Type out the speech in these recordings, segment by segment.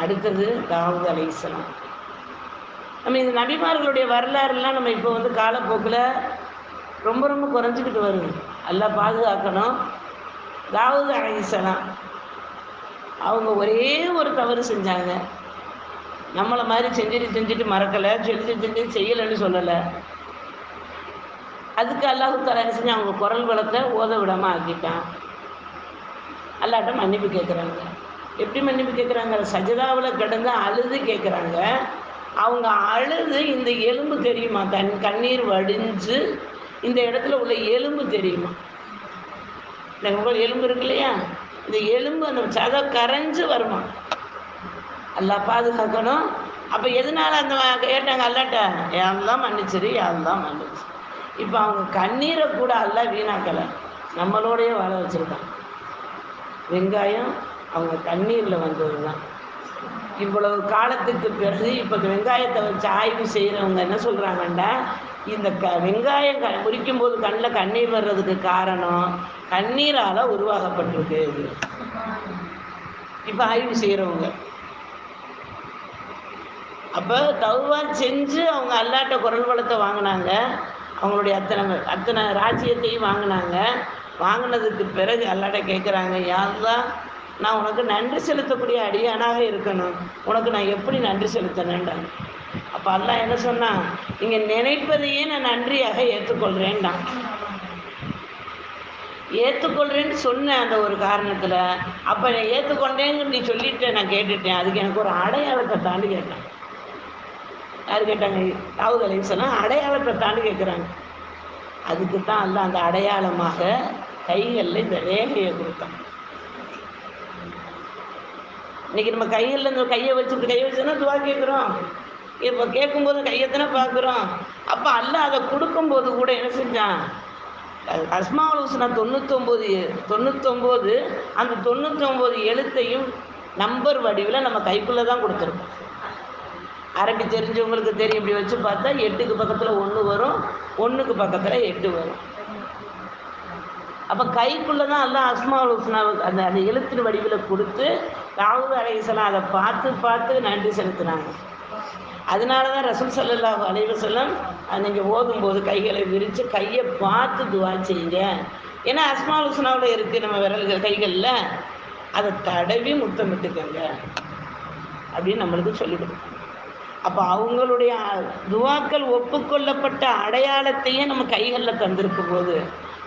அடுத்தது தாவூத் அலைஹிஸ்ஸலாம் நம்ம இந்த நபிமார்களுடைய வரலாறுலாம் நம்ம இப்போ வந்து காலப்போக்கில் ரொம்ப ரொம்ப குறைஞ்சிக்கிட்டு வருது. எல்லாம் பாதுகாக்கணும். தாவூத் அலைஹிஸ்ஸலாம் அவங்க ஒரே ஒரு தவறு செஞ்சாங்க. நம்மளை மாதிரி செஞ்சுட்டு செஞ்சுட்டு மறக்கலை செஞ்சு செஞ்சு செய்யலைன்னு சொல்லலை. அதுக்கு அல்லாஹு தலா செஞ்சு அவங்க குரல் வளத்தை ஓத விடாமல் ஆக்கிட்டான். அல்லாட்ட மன்னிப்பு கேட்குறாங்க எப்படி மன்னிப்பு கேட்குறாங்க சஜதாவில் கிடந்து அழுது கேட்குறாங்க அவங்க அழுது இந்த எலும்பு தெரியுமா? தன் கண்ணீர் வடிஞ்சு இந்த இடத்துல உள்ள எலும்பு தெரியுமா? இந்த உங்கள் எலும்பு இருக்கு இல்லையா இந்த எலும்பு அந்த சதை கரைஞ்சு வருமா? எல்லாம் பாதுகாக்கணும். அப்போ எதனால அந்த கேட்டாங்க அல்லாட்ட? யாரெல்லாம் மன்னிச்சிரு யாரெல்லாம் மன்னிச்சு இப்போ அவங்க கண்ணீரை கூட எல்லாம் வீணாக்கலை. நம்மளோடையே வாழ வச்சுருக்காங்க. வெங்காயம் அவங்க தண்ணீரில் வந்தது தான் இவ்வளவு காலத்துக்கு பிறகு இப்போ வெங்காயத்தை வச்சு ஆய்வு செய்கிறவங்க என்ன சொல்கிறாங்கண்டா இந்த க வெங்காயம் க குறிக்கும்போது கண்ணில் கண்ணீர் வர்றதுக்கு காரணம் கண்ணீரால் உருவாகப்பட்டிருக்கு. இது இப்போ ஆய்வு செய்கிறவங்க அப்போ தௌவா செஞ்சு அவங்க அல்லாட்ட குரல் வளத்தை வாங்கினாங்க. அவங்களுடைய அத்தனை அத்தனை ராஜ்யத்தையும் வாங்கினாங்க. வாங்கினதுக்கு பிறகு அல்லாட்ட கேட்குறாங்க யாரெல்லாம் நான் உனக்கு நன்றி செலுத்தக்கூடிய அடியானாக இருக்கணும். உனக்கு நான் எப்படி நன்றி செலுத்தணுன்றாங்க அப்போ அல்லாஹ் என்ன சொன்னான் நீங்கள் நினைப்பதையே நான் நன்றியாக ஏற்றுக்கொள்கிறேன்டான் ஏற்றுக்கொள்கிறேன்னு சொன்னேன் அந்த ஒரு காரணத்தில் அப்போ நான் ஏற்றுக்கொண்டேன்னு நீ சொல்லிட்டேன் நான் கேட்டுட்டேன். அதுக்கு எனக்கு ஒரு அடையாளத்தை தாண்டி கேட்டேன் யார் கேட்டாங்க? தாவூத் சொன்னால் அடையாளத்தை தாண்டி கேட்குறாங்க அதுக்கு தான் அல்ல அந்த அடையாளமாக கைகளில் இந்த ரேகையை கொடுத்தான். இன்னைக்கு நம்ம கையில் இந்த கையை வச்சுட்டு கையை வச்சுன்னா துவா கேட்குறோம். இப்போ கேட்கும்போது கையத்தானே பார்க்குறோம். அப்போ அல்ல அதை கொடுக்கும்போது கூட என்ன செஞ்சான்? அஸ்மாவுல் ஹுஸ்னா தொண்ணூத்தொம்போது தொண்ணூத்தொம்போது அந்த தொண்ணூத்தொம்போது எழுத்தையும் நம்பர் வடிவில் நம்ம கைக்குள்ளே தான் கொடுத்துருக்கோம். அரபி தெரிஞ்சவங்களுக்கு தெரியும் இப்படி வச்சு பார்த்தா எட்டுக்கு பக்கத்தில் ஒன்று வரும் ஒன்றுக்கு பக்கத்தில் எட்டு வரும். அப்போ கைக்குள்ளே தான் எல்லாம் அஸ்மாவுல் ஹுஸ்னாவுக்கு அந்த அந்த எழுத்தின் வடிவில் கொடுத்து தாவூது அலைஹிஸ்ஸலாம் அதை பார்த்து பார்த்து நன்றி செலுத்துனாங்க அதனால தான் ரசூல் ஸல்லல்லாஹு அலைஹி அது நீங்கள் ஓதும்போது கைகளை விரித்து கையை பார்த்து துவா செய்யுங்க. ஏன்னா அஸ்மா ஹுஸ்னாவில் இருக்குது நம்ம விரல்கள் கைகளில். அதை தடவி முத்தமிட்டுக்கங்க அப்படின்னு நம்மளுக்கு சொல்லிக் கொடுக்கணும் அப்போ அவங்களுடைய துவாக்கள் ஒப்புக்கொள்ளப்பட்ட அடையாளத்தையே நம்ம கைகளில் தந்திருக்கும் போது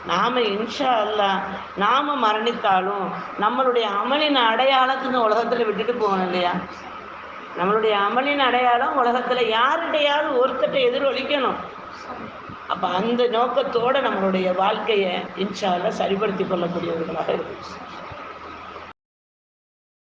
நாம் இன்ஷா அல்லா நாம் மரணித்தாலும் நம்மளுடைய அமலின் அடையாளத்தை இந்த உலகத்தில் விட்டுட்டு போகணும் இல்லையா? நம்மளுடைய அமலின் அடையாளம் உலகத்தில் யார்கிட்டையாவது ஒருத்தட்ட எதிரொலிக்கணும். அப்போ அந்த நோக்கத்தோடு நம்மளுடைய வாழ்க்கையை இன்ஷா அல்லாஹ் சரிப்படுத்தி கொள்ளக்கூடியவர்களாக இருக்கும்